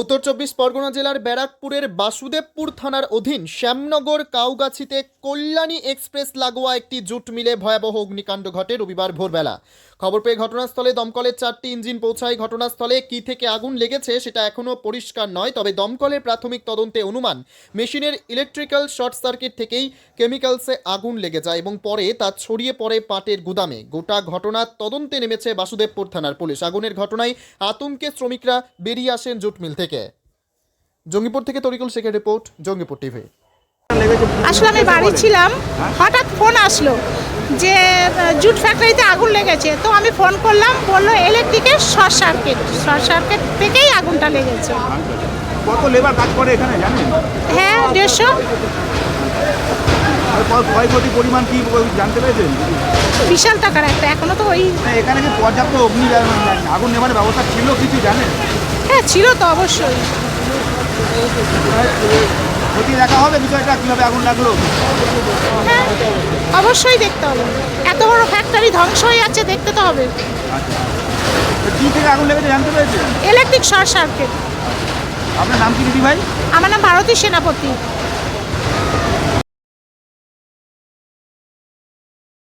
উত্তর চব্বিশ পরগনা জেলার ব্যারাকপুরের বাসুদেবপুর থানার অধীন শ্যামনগর কাউগাছিতে কল্যাণী এক্সপ্রেস লাগোয়া একটি জুট মিলে ভয়াবহ অগ্নিকাণ্ড ঘটে রবিবার ভোরবেলা। খবর পেয়ে ঘটনাস্থলে দমকলের চারটি ইঞ্জিন পৌঁছায়। ঘটনাস্থলে কি থেকে আগুন লেগেছে সেটা এখনও পরিষ্কার নয়, তবে দমকলের প্রাথমিক তদন্তে অনুমান, মেশিনের ইলেকট্রিক্যাল শর্ট সার্কিট থেকেই কেমিক্যালসে আগুন লেগে যায় এবং পরে তা ছড়িয়ে পড়ে পাটের গুদামে। গোটা ঘটনার তদন্তে নেমেছে বাসুদেবপুর থানার পুলিশ। আগুনের ঘটনায় আতঙ্কে শ্রমিকরা বেরিয়ে আসেন জুট মিল থেকে। জঙ্গিপুর থেকে তরিকুল শেখের রিপোর্ট জঙ্গিপুর টিভি। আসলে আমি বাড়ি ছিলাম হঠাৎ ফোন আসলো যে জুট ফ্যাক্টরিতে আগুন লেগেছে। তো আমি ফোন করলাম বলল ইলেকট্রিকের শর্ট সার্কিট শর্ট সার্কিট থেকেই আগুনটা লেগেছে। কত লেবার কাজ করে এখানে জানেন? হ্যাঁ দেড়শো। আর ক- ক্ষয়ক্ষতি পরিমাণ কি জানতে পেরেছেন? বিশাল টাকার একটা এখনও তো ওই এখানে কি পর্যাপ্ত অগ্নি মানে আগুন নেবার ব্যবস্থা ছিল কিছু জানেন? হ্যাঁ ছিল তো অবশ্যই। ক্ষতি দেখা হবে বিষয়টা কীভাবে আগুন লাগল? হ্যাঁ অবশ্যই দেখতে হবে। এত বড় ফ্যাক্টরি ধ্বংস হয়ে যাচ্ছে দেখতে তো হবে। তো কী থেকে আগুন লেগেছে জানতে পেরেছেন? ইলেকট্রিক শর্ট সার্কিট আপনার নাম কি দিদি ভাই? আমার নাম ভারতী সেনাপতি।